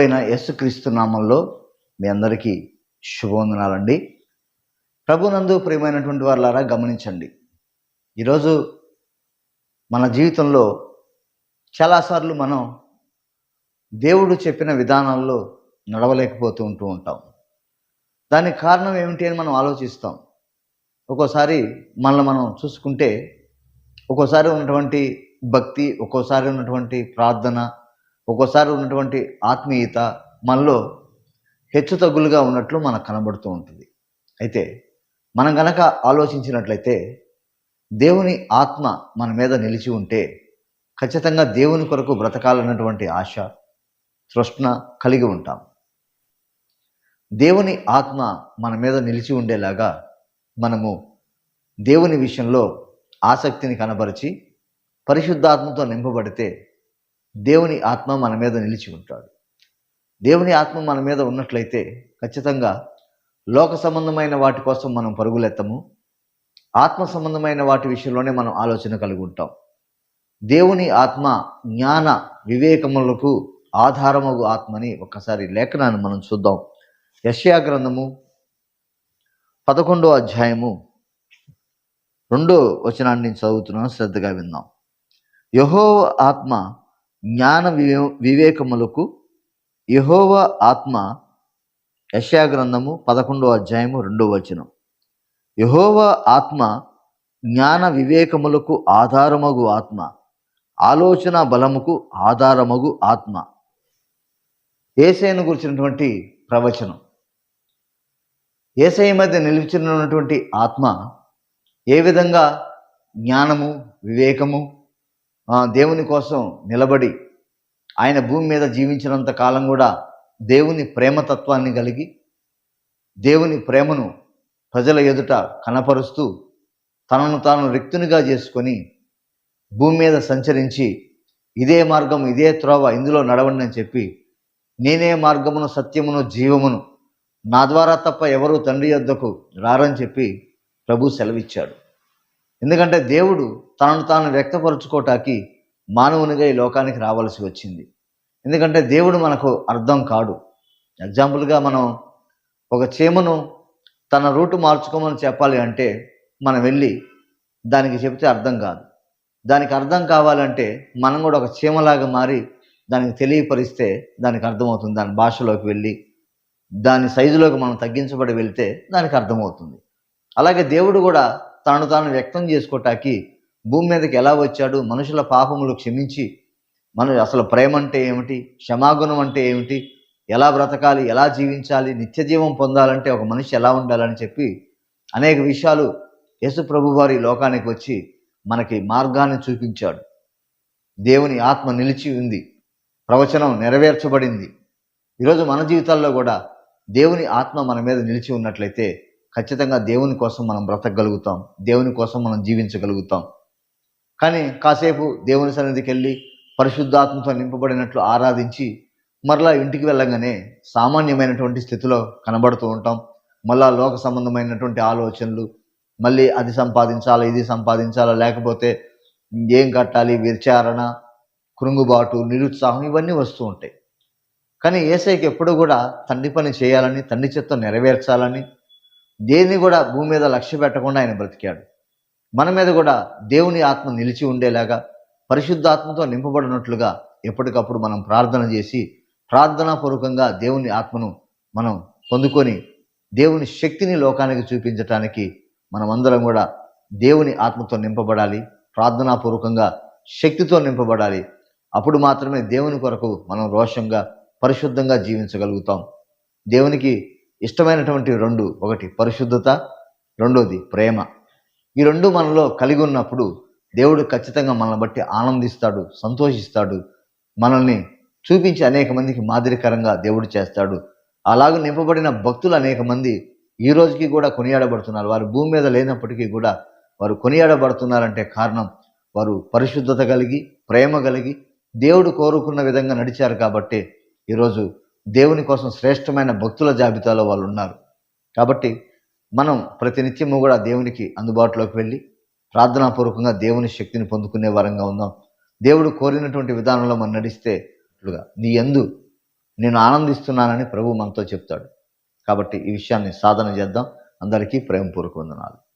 అయిన యేసుక్రీస్తు నామంలో మీ అందరికీ శుభవందనాలండి. ప్రభునందు ప్రియమైనటువంటి వారులారా గమనించండి. ఈరోజు మన జీవితంలో చాలాసార్లు మనం దేవుడు చెప్పిన విధానాల్లో నడవలేకపోతూ ఉంటూ ఉంటాం. దానికి కారణం ఏమిటి అని మనం ఆలోచిస్తాం. ఒక్కోసారి మనల్ని మనం చూసుకుంటే ఒక్కోసారి ఉన్నటువంటి భక్తి ఒక్కోసారి ఉన్నటువంటి ప్రార్థన ఒక్కోసారి ఉన్నటువంటి ఆత్మీయత మనలో హెచ్చు తగ్గులుగా ఉన్నట్లు మనకు కనబడుతూ ఉంటుంది. అయితే మనం గనక ఆలోచించినట్లయితే దేవుని ఆత్మ మన మీద నిలిచి ఉంటే ఖచ్చితంగా దేవుని కొరకు బ్రతకాలన్నటువంటి ఆశ తృష్ణ కలిగి ఉంటాం. దేవుని ఆత్మ మన మీద నిలిచి ఉండేలాగా మనము దేవుని విషయంలో ఆసక్తిని కనబరిచి పరిశుద్ధాత్మతో నింపబడితే దేవుని ఆత్మ మన మీద నిలిచి ఉంటాడు. దేవుని ఆత్మ మన మీద ఉన్నట్లయితే ఖచ్చితంగా లోక సంబంధమైన వాటి కోసం మనం పరుగులెత్తము. ఆత్మ సంబంధమైన వాటి విషయంలోనే మనం ఆలోచన కలిగి ఉంటాం. దేవుని ఆత్మ జ్ఞాన వివేకములకు ఆధారమగు ఆత్మని ఒక్కసారి లేఖనాన్ని మనం చూద్దాం. యశ్యా గ్రంథము పదకొండో అధ్యాయము రెండో వచనాన్ని చదువుతున్నాను శ్రద్ధగా విందాం. యహోవ ఆత్మ జ్ఞాన వివే వివేకములకు యహోవ ఆత్మ యష్యా గ్రంథము పదకొండో అధ్యాయము రెండో వచనం. యహోవ ఆత్మ జ్ఞాన వివేకములకు ఆధారమగు ఆత్మ ఆలోచన బలముకు ఆధారమగు ఆత్మ. ఏసైను గురించినటువంటి ప్రవచనం. ఏసై మధ్య నిలిచినటువంటి ఆత్మ ఏ విధంగా జ్ఞానము వివేకము దేవుని కోసం నిలబడి ఆయన భూమి మీద జీవించినంత కాలం కూడా దేవుని ప్రేమతత్వాన్ని కలిగి దేవుని ప్రేమను ప్రజల ఎదుట కనపరుస్తూ తనను తాను రిక్తునిగా చేసుకొని భూమి మీద సంచరించి ఇదే మార్గం ఇదే త్రోవ ఇందులో నడవండి అని చెప్పి నేనే మార్గమును సత్యమును జీవమును నా ద్వారా తప్ప ఎవరు తండ్రి యొద్దకు రారని చెప్పి ప్రభు సెలవిచ్చాడు. ఎందుకంటే దేవుడు తనను తాను వ్యక్తపరుచుకోవటానికి మానవునిగా ఈ లోకానికి రావాల్సి వచ్చింది. ఎందుకంటే దేవుడు మనకు అర్థం కాడు. ఎగ్జాంపుల్గా మనం ఒక చీమను తన రూటు మార్చుకోమని చెప్పాలి అంటే మనం వెళ్ళి దానికి చెప్తే అర్థం కాదు. దానికి అర్థం కావాలంటే మనం కూడా ఒక చీమలాగా మారి దానికి తెలియపరిస్తే దానికి అర్థమవుతుంది. దాని భాషలోకి వెళ్ళి దాని సైజులోకి మనం తగ్గించబడి వెళ్తే దానికి అర్థమవుతుంది. అలాగే దేవుడు కూడా తనను తాను వ్యక్తం చేసుకోవటానికి భూమి మీదకి ఎలా వచ్చాడు? మనుషుల పాపములు క్షమించి మన అసలు ప్రేమ అంటే ఏమిటి? క్షమాగుణం అంటే ఏమిటి? ఎలా బ్రతకాలి? ఎలా జీవించాలి? నిత్య జీవం పొందాలంటే ఒక మనిషి ఎలా ఉండాలని చెప్పి అనేక విషయాలు యేసు ప్రభు వారి లోకానికి వచ్చి మనకి మార్గాన్ని చూపించాడు. దేవుని ఆత్మ నిలిచి ఉంది. ప్రవచనం నెరవేర్చబడింది. ఈరోజు మన జీవితాల్లో కూడా దేవుని ఆత్మ మన మీద నిలిచి ఉన్నట్లయితే ఖచ్చితంగా దేవుని కోసం మనం బ్రతకగలుగుతాం. దేవుని కోసం మనం జీవించగలుగుతాం. కానీ కాసేపు దేవుని సన్నిధికి వెళ్ళి పరిశుద్ధాత్మతో నింపబడినట్లు ఆరాధించి మరలా ఇంటికి వెళ్ళగానే సామాన్యమైనటువంటి స్థితిలో కనబడుతూ ఉంటాం. మళ్ళా లోక సంబంధమైనటువంటి ఆలోచనలు మళ్ళీ అది సంపాదించాలా ఇది సంపాదించాలా లేకపోతే ఏం కట్టాలి విచారణ కృంగుబాటు నిరుత్సాహం ఇవన్నీ వస్తూ ఉంటాయి. కానీ ఏసైకి ఎప్పుడు కూడా తండ్రి పని చేయాలని తండ్రి చిత్తం నెరవేర్చాలని దేన్ని కూడా భూమి మీద లక్ష్య పెట్టకుండా ఆయన బ్రతికాడు. మన మీద కూడా దేవుని ఆత్మ నిలిచి ఉండేలాగా పరిశుద్ధాత్మతో నింపబడినట్లుగా ఎప్పటికప్పుడు మనం ప్రార్థన చేసి ప్రార్థనాపూర్వకంగా దేవుని ఆత్మను మనం పొందుకొని దేవుని శక్తిని లోకానికి చూపించటానికి మనమందరం కూడా దేవుని ఆత్మతో నింపబడాలి ప్రార్థనాపూర్వకంగా శక్తితో నింపబడాలి. అప్పుడు మాత్రమే దేవుని కొరకు మనం రోషంగా పరిశుద్ధంగా జీవించగలుగుతాం. దేవునికి ఇష్టమైనటువంటి రెండు ఒకటి పరిశుద్ధత రెండోది ప్రేమ. ఈ రెండు మనలో కలిగి ఉన్నప్పుడు దేవుడు ఖచ్చితంగా మనల్ని బట్టి ఆనందిస్తాడు సంతోషిస్తాడు మనల్ని చూపించి అనేక మందికి మాదిరికరంగా దేవుడు చేస్తాడు. అలాగ నింపబడిన భక్తులు అనేక మంది ఈ రోజుకి కూడా కొనియాడబడుతున్నారు. వారు భూమి మీద లేనప్పటికీ కూడా వారు కొనియాడబడుతున్నారంటే కారణం వారు పరిశుద్ధత కలిగి ప్రేమ కలిగి దేవుడు కోరుకున్న విధంగా నడిచారు కాబట్టి ఈరోజు దేవుని కోసం శ్రేష్టమైన భక్తుల జాబితాలో వాళ్ళు ఉన్నారు. కాబట్టి మనం ప్రతినిత్యము కూడా దేవునికి అందుబాటులోకి వెళ్ళి ప్రార్థనాపూర్వకంగా దేవుని శక్తిని పొందుకునే వరంగా ఉందాం. దేవుడు కోరినటువంటి విధానంలో మనం నడిస్తే నీ యందు నేను ఆనందిస్తున్నానని ప్రభు మనతో చెప్తాడు. కాబట్టి ఈ విషయాన్ని సాధన చేద్దాం. అందరికీ ప్రేమపూర్వక వందనాలు.